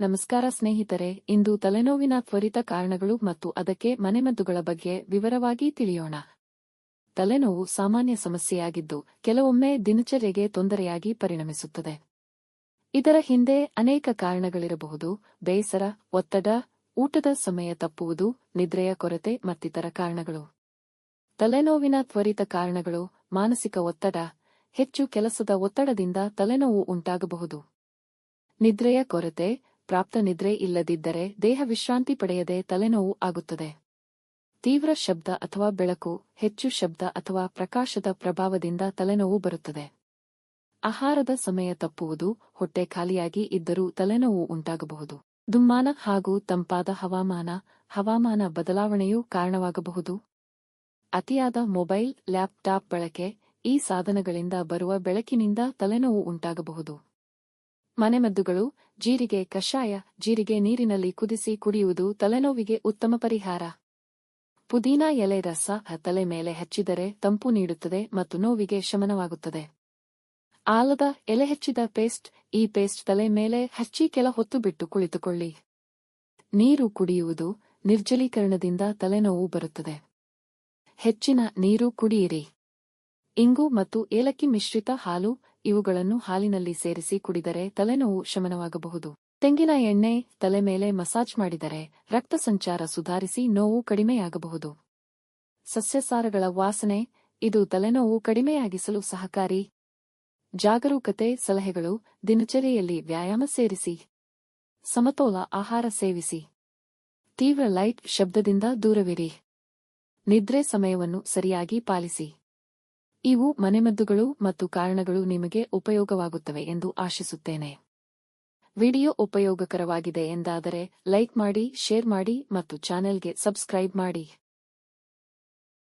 ನಮಸ್ಕಾರ ಸ್ನೇಹಿತರೆ, ಇಂದು ತಲೆನೋವಿನ ತ್ವರಿತ ಕಾರಣಗಳು ಮತ್ತು ಅದಕ್ಕೆ ಮನೆಮದ್ದುಗಳ ಬಗ್ಗೆ ವಿವರವಾಗಿ ತಿಳಿಯೋಣ. ತಲೆನೋವು ಸಾಮಾನ್ಯ ಸಮಸ್ಯೆಯಾಗಿದ್ದು, ಕೆಲವೊಮ್ಮೆ ದಿನಚರ್ಯೆಗೆ ತೊಂದರೆಯಾಗಿ ಪರಿಣಮಿಸುತ್ತದೆ. ಇದರ ಹಿಂದೆ ಅನೇಕ ಕಾರಣಗಳಿರಬಹುದು, ಬೇಸರ, ಒತ್ತಡ, ಊಟದ ಸಮಯ ತಪ್ಪುವುದು, ನಿದ್ರೆಯ ಕೊರತೆ ಮತ್ತಿತರ ಕಾರಣಗಳು. ತಲೆನೋವಿನ ತ್ವರಿತ ಕಾರಣಗಳು ಮಾನಸಿಕ ಒತ್ತಡ, ಹೆಚ್ಚು ಕೆಲಸದ ಒತ್ತಡದಿಂದ ತಲೆನೋವು ಉಂಟಾಗಬಹುದು. ನಿದ್ರೆಯ ಕೊರತೆ ಪ್ರಾಪ್ತ ನಿದ್ರೆ ಇಲ್ಲದಿದ್ದರೆ ದೇಹ ವಿಶ್ರಾಂತಿ ಪಡೆಯದೆ ತಲೆನೋವು ಆಗುತ್ತದೆ. ತೀವ್ರ ಶಬ್ದ ಅಥವಾ ಬೆಳಕು, ಹೆಚ್ಚು ಶಬ್ದ ಅಥವಾ ಪ್ರಕಾಶದ ಪ್ರಭಾವದಿಂದ ತಲೆನೋವು ಬರುತ್ತದೆ. ಆಹಾರದ ಸಮಯ ತಪ್ಪುವುದು, ಹೊಟ್ಟೆ ಖಾಲಿಯಾಗಿ ಇದ್ದರೂ ತಲೆನೋವು ಉಂಟಾಗಬಹುದು. ದುಮ್ಮಾನ ಹಾಗೂ ತಂಪಾದ ಹವಾಮಾನ ಹವಾಮಾನ ಬದಲಾವಣೆಯೂ ಕಾರಣವಾಗಬಹುದು. ಅತಿಯಾದ ಮೊಬೈಲ್, ಲ್ಯಾಪ್ಟಾಪ್ ಬಳಕೆ ಈ ಸಾಧನಗಳಿಂದ ಬರುವ ಬೆಳಕಿನಿಂದ ತಲೆನೋವು ಉಂಟಾಗಬಹುದು. ಮನೆಮದ್ದುಗಳು, ಜೀರಿಗೆ ಕಷಾಯ, ಜೀರಿಗೆ ನೀರಿನಲ್ಲಿ ಕುದಿಸಿ ಕುಡಿಯುವುದು ತಲೆನೋವಿಗೆ ಉತ್ತಮ ಪರಿಹಾರ. ಪುದೀನಾ ಎಲೆ ರಸ ತಲೆ ಮೇಲೆ ಹಚ್ಚಿದರೆ ತಂಪು ನೀಡುತ್ತದೆ ಮತ್ತು ನೋವಿಗೆ ಶಮನವಾಗುತ್ತದೆ. ಆಲದ ಎಲೆ ಹೆಚ್ಚಿದ ಪೇಸ್ಟ್, ಈ ಪೇಸ್ಟ್ ತಲೆ ಮೇಲೆ ಹಚ್ಚಿ ಕೆಲ ಹೊತ್ತು ಬಿಟ್ಟು ಕುಳಿತುಕೊಳ್ಳಿ. ನೀರು ಕುಡಿಯುವುದು ನಿರ್ಜಲೀಕರಣದಿಂದ ತಲೆನೋವು ಬರುತ್ತದೆ. ಹೆಚ್ಚಿನ ನೀರು ಕುಡಿಯಿರಿ. ಇಂಗು ಮತ್ತು ಏಲಕ್ಕಿ ಮಿಶ್ರಿತ ಹಾಲು ಇವುಗಳನ್ನು ಹಾಲಿನಲ್ಲಿ ಸೇರಿಸಿ ಕುಡಿದರೆ ತಲೆನೋವು ಶಮನವಾಗಬಹುದು. ತೆಂಗಿನ ಎಣ್ಣೆ ತಲೆ ಮೇಲೆ ಮಸಾಜ್ ಮಾಡಿದರೆ ರಕ್ತ ಸಂಚಾರ ಸುಧಾರಿಸಿ ನೋವು ಕಡಿಮೆಯಾಗಬಹುದು. ಸಸ್ಯಸಾರಗಳ ವಾಸನೆ, ಇದು ತಲೆನೋವು ಕಡಿಮೆಯಾಗಿಸಲು ಸಹಕಾರಿ. ಜಾಗರೂಕತೆ ಸಲಹೆಗಳು, ದಿನಚರಿಯಲ್ಲಿ ವ್ಯಾಯಾಮ ಸೇರಿಸಿ. ಸಮತೋಲ ಆಹಾರ ಸೇವಿಸಿ. ತೀವ್ರ ಲೈಟ್ ಶಬ್ದದಿಂದ ದೂರವಿರಿ. ನಿದ್ರೆ ಸಮಯವನ್ನು ಸರಿಯಾಗಿ ಪಾಲಿಸಿ. ಇವು ಮನೆಮದ್ದುಗಳು ಮತ್ತು ಕಾರಣಗಳು ನಿಮಗೆ ಉಪಯೋಗವಾಗುತ್ತವೆ ಎಂದು ಆಶಿಸುತ್ತೇನೆ. ವಿಡಿಯೋ ಉಪಯೋಗಕರವಾಗಿದೆ ಎಂದಾದರೆ ಲೈಕ್ ಮಾಡಿ, ಶೇರ್ ಮಾಡಿ ಮತ್ತು ಚಾನೆಲ್ಗೆ ಸಬ್ಸ್ಕ್ರೈಬ್ ಮಾಡಿ.